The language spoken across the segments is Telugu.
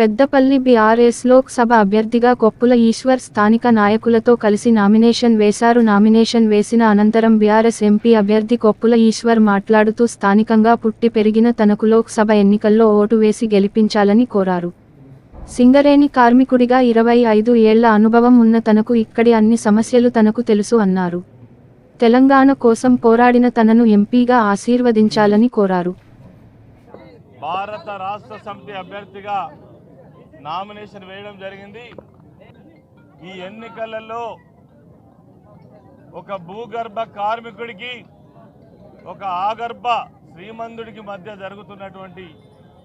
పెద్దపల్లి బీఆర్ఎస్ లోక్ సభ అభ్యర్థిగా కొప్పుల ఈశ్వర్ స్థానిక నాయకులతో కలిసి నామినేషన్ వేశారు. నామినేషన్ వేసిన అనంతరం బీఆర్ఎస్ ఎంపీ అభ్యర్థి కొప్పుల ఈశ్వర్ మాట్లాడుతూ స్థానికంగా పుట్టి పెరిగిన తనకు లోక్ సభ ఎన్నికల్లో ఓటు వేసి గెలిపించాలని కోరారు. సింగరేణి కార్మికుడిగా ఇరవై ఐదు ఏళ్ళ అనుభవం ఉన్న తనకు ఇక్కడి అన్ని సమస్యలు తనకు తెలుసు అన్నారు. తెలంగాణ కోసం పోరాడిన తనను ఎంపీగా ఆశీర్వదించాలని కోరారు. భారత రాష్ట్ర సమితి అభ్యర్థిగా నామినేషన్ వేయడం జరిగింది. ఈ ఎన్నికలలో ఒక భూగర్భ కార్మికుడికి ఒక ఆగర్భ శ్రీమంతుడికి మధ్య జరుగుతున్నటువంటి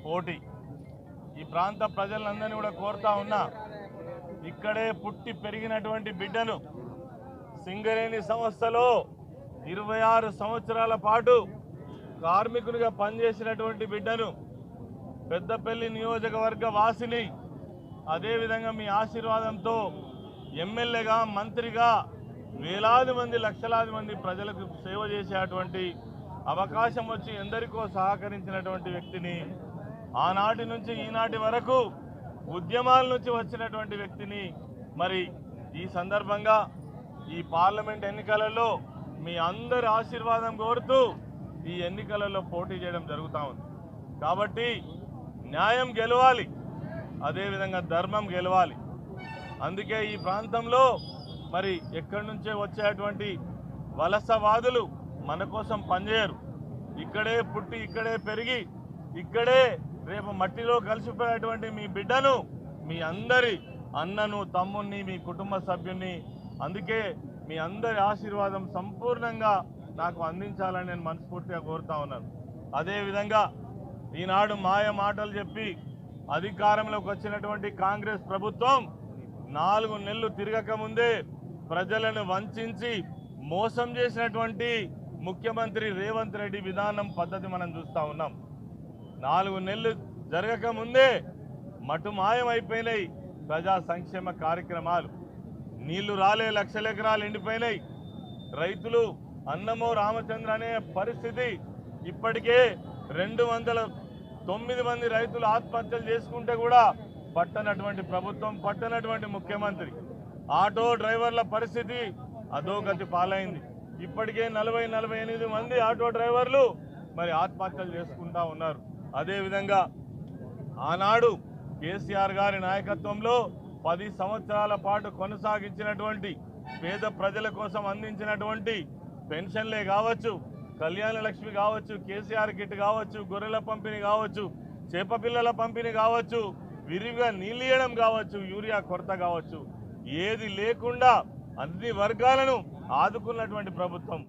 పోటీ. ఈ ప్రాంత ప్రజలందరినీ కూడా కోరుతా ఉన్నా ఇక్కడే పుట్టి పెరిగినటువంటి బిడ్డను సింగరేణి సంస్థలో ఇరవై ఆరు సంవత్సరాల పాటు కార్మికునిగా పనిచేసినటువంటి బిడ్డను పెద్దపల్లి నియోజకవర్గ వాసిని అదేవిధంగా మీ ఆశీర్వాదంతో ఎమ్మెల్యేగా మంత్రిగా వేలాది మంది లక్షలాది మంది ప్రజలకు సేవ చేసేటువంటి అవకాశం వచ్చి ఎందరికో సహకరించినటువంటి వ్యక్తిని ఆనాటి నుంచి ఈనాటి వరకు ఉద్యమాల నుంచి వచ్చినటువంటి వ్యక్తిని మరి ఈ సందర్భంగా ఈ పార్లమెంట్ ఎన్నికలలో మీ అందరి ఆశీర్వాదం కోరుతూ ఈ ఎన్నికలలో పోటీ చేయడం జరుగుతూ ఉంది. కాబట్టి న్యాయం గెలవాలి. అదేవిధంగా ధర్మం గెలవాలి. అందుకే ఈ ప్రాంతంలో మరి ఎక్కడి నుంచే వచ్చేటువంటి వలసవాదులు మన కోసం పనిచేయరు. ఇక్కడే పుట్టి ఇక్కడే పెరిగి ఇక్కడే రేపు మట్టిలో కలిసిపోయేటువంటి మీ బిడ్డను మీ అందరి అన్నను తమ్ముణ్ణి మీ కుటుంబ సభ్యుని అందుకే మీ అందరి ఆశీర్వాదం సంపూర్ణంగా నాకు అందించాలని నేను మనస్ఫూర్తిగా కోరుతా ఉన్నాను. అదేవిధంగా ఈనాడు మాయ మాటలు చెప్పి అధికారంలోకి వచ్చినటువంటి కాంగ్రెస్ ప్రభుత్వం నాలుగు నెలలు తిరగక ముందే ప్రజలను వంచి మోసం చేసినటువంటి ముఖ్యమంత్రి రేవంత్ రెడ్డి విధానం పద్ధతి మనం చూస్తా ఉన్నాం. నాలుగు నెలలు జరగకముందే మటు అయిపోయినాయి ప్రజా సంక్షేమ కార్యక్రమాలు. నీళ్ళు రాలే లక్షల ఎకరాలు ఎండిపోయినాయి. రైతులు అన్నమో రామచంద్ర అనే పరిస్థితి ఇప్పటికే రెండు వందల తొమ్మిది మంది రైతులు ఆత్మహత్యలు చేసుకుంటే కూడా పట్టనటువంటి ప్రభుత్వం పట్టనటువంటి ముఖ్యమంత్రి. ఆటో డ్రైవర్ల పరిస్థితి అధోగతి పాలైంది. ఇప్పటికే నలభై నలభై ఎనిమిది మంది ఆటో డ్రైవర్లు మరి ఆత్మహత్యలు చేసుకుంటా ఉన్నారు. అదేవిధంగా ఆనాడు కేసీఆర్ గారి నాయకత్వంలో పది సంవత్సరాల పాటు కొనసాగించినటువంటి పేద ప్రజల కోసం అందించినటువంటి పెన్షన్లే కావచ్చు కళ్యాణ లక్ష్మి కావచ్చు కేసీఆర్ కిట్ కావచ్చు గొర్రెల పంపిణీ కావచ్చు చేప పిల్లల పంపిణీ కావచ్చు విరివిగా నీళ్ళియడం కావచ్చు యూరియా కొరత కావచ్చు ఏది లేకుండా అన్ని వర్గాలను ఆదుకున్నటువంటి ప్రభుత్వం.